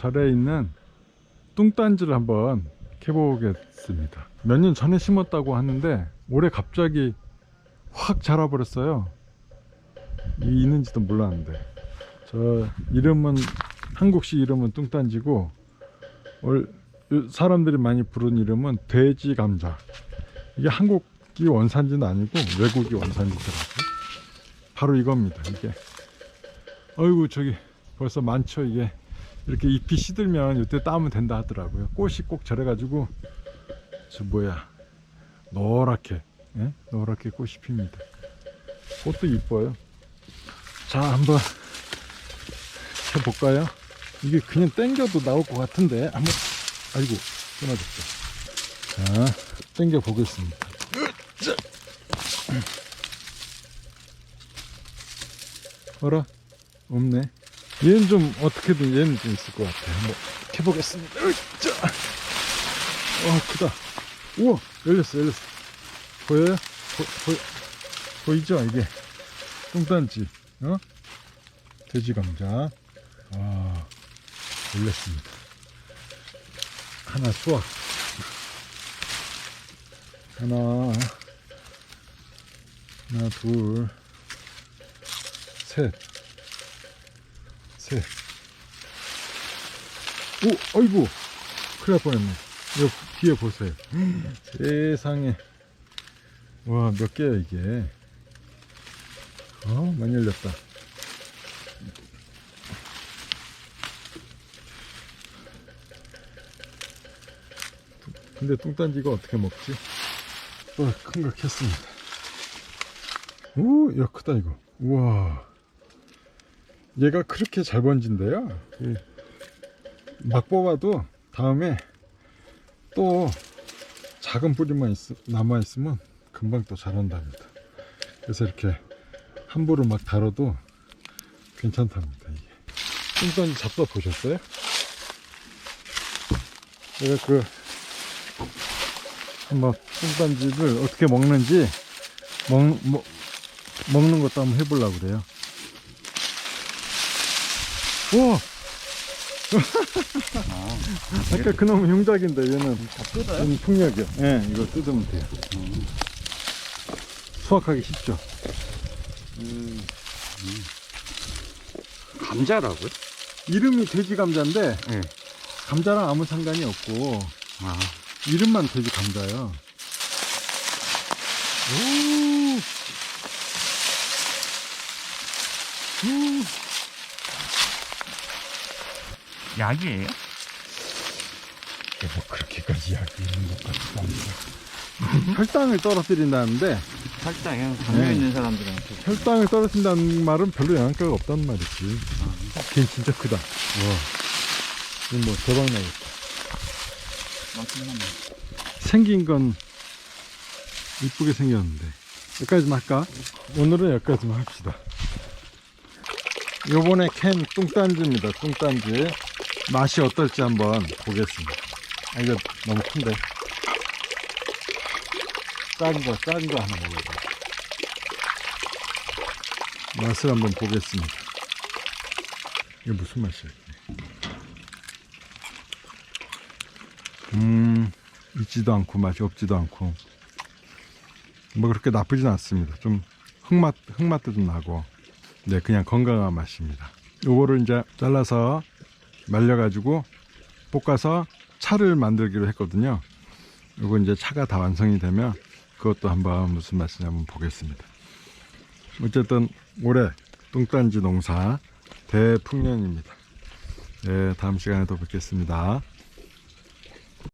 절에 있는 뚱딴지를 한번 캐보겠습니다. 몇 년 전에 심었다고 하는데 올해 갑자기 확 자라버렸어요. 이 있는지도 몰랐는데 저 이름은 한국식 이름은 뚱딴지고 사람들이 많이 부르는 이름은 돼지 감자. 이게 한국이 원산지는 아니고 외국이 원산지더라고요. 바로 이겁니다. 이게. 어이구 저기 벌써 많죠 이게. 이렇게 잎이 시들면 이때 따면 된다 하더라고요. 꽃이 꼭 저래 가지고 저 뭐야 노랗게 예? 노랗게 꽃이 핍니다. 꽃도 이뻐요. 자 한번 해볼까요? 이게 그냥 땡겨도 나올 것 같은데 한번 아이고 끊어졌다. 자 땡겨 보겠습니다. 어라 없네. 얘는 좀 어떻게든 얘는 좀 있을 것 같아. 한번 해보겠습니다. 으쌰. 어 크다. 우와 열렸어 열렸어. 보여요? 보, 보, 보이죠 이게 뚱딴지 어? 돼지 감자. 와 열렸습니다. 하나 수확. 하나 하나 둘 셋. 셋. 오, 아이고. 큰일 날 뻔했네. 여기 뒤에 보세요. 세상에. 와, 몇 개야, 이게. 어, 많이 열렸다. 근데 뚱딴지가 어떻게 먹지? 또큰거 캤습니다. 오, 야, 크다, 이거. 우와. 얘가 그렇게 잘 번진대요. 이- 막 뽑아도 다음에 또 작은 뿌리만 있, 남아 있으면 금방 또 자란답니다. 그래서 이렇게 함부로 막 다뤄도 괜찮답니다. 이게. 뚱딴지 잡다 보셨어요? 제가 그 한번 뚱딴지를 어떻게 먹는지 먹, 먹, 먹는 것도 한번 해보려고 그래요. 오! 아까 그놈은 흉작인데 얘는 다 뜯어요? 얘는 풍력이야. 예, 이거 뜯으면 돼요. 수확하기 쉽죠. 음. 감자라고요? 이름이 돼지 감자인데 네. 감자랑 아무 상관이 없고 아, 이름만 돼지 감자예요. 오! 오! 약이에요? 뭐 그렇게까지 약이 있는 것 같지도 않고 혈당을 떨어뜨린다는데 살짝 그냥 당뇨 네. 있는 사람들한테. 혈당을 떨어뜨린다는 말은 별로 영향가가 없다는 말이지 걔 진짜 크다 와 이거 뭐 대박 나겠다. 생긴 건 이쁘게 생겼는데 여기까지만 할까? 오늘은 여기까지만 합시다 요번에 캔 뚱딴지입니다. 뚱딴지. 맛이 어떨지 한번 보겠습니다. 아 이거 너무 큰데. 작은 거 작은 거 하나 먹어봐 맛을 한번 보겠습니다. 이게 무슨 맛이야? 음 있지도 않고 맛이 없지도 않고. 뭐 그렇게 나쁘진 않습니다. 좀 흙맛 흙맛도 좀 나고 네 그냥 건강한 맛입니다. 요거를 이제 잘라서 말려가지고 볶아서 차를 만들기로 했거든요. 요거 이제 차가 다 완성이 되면 그것도 한번 무슨 맛이냐 한번 보겠습니다. 어쨌든 올해 뚱딴지 농사 대풍년입니다. 네 다음 시간에 또 뵙겠습니다.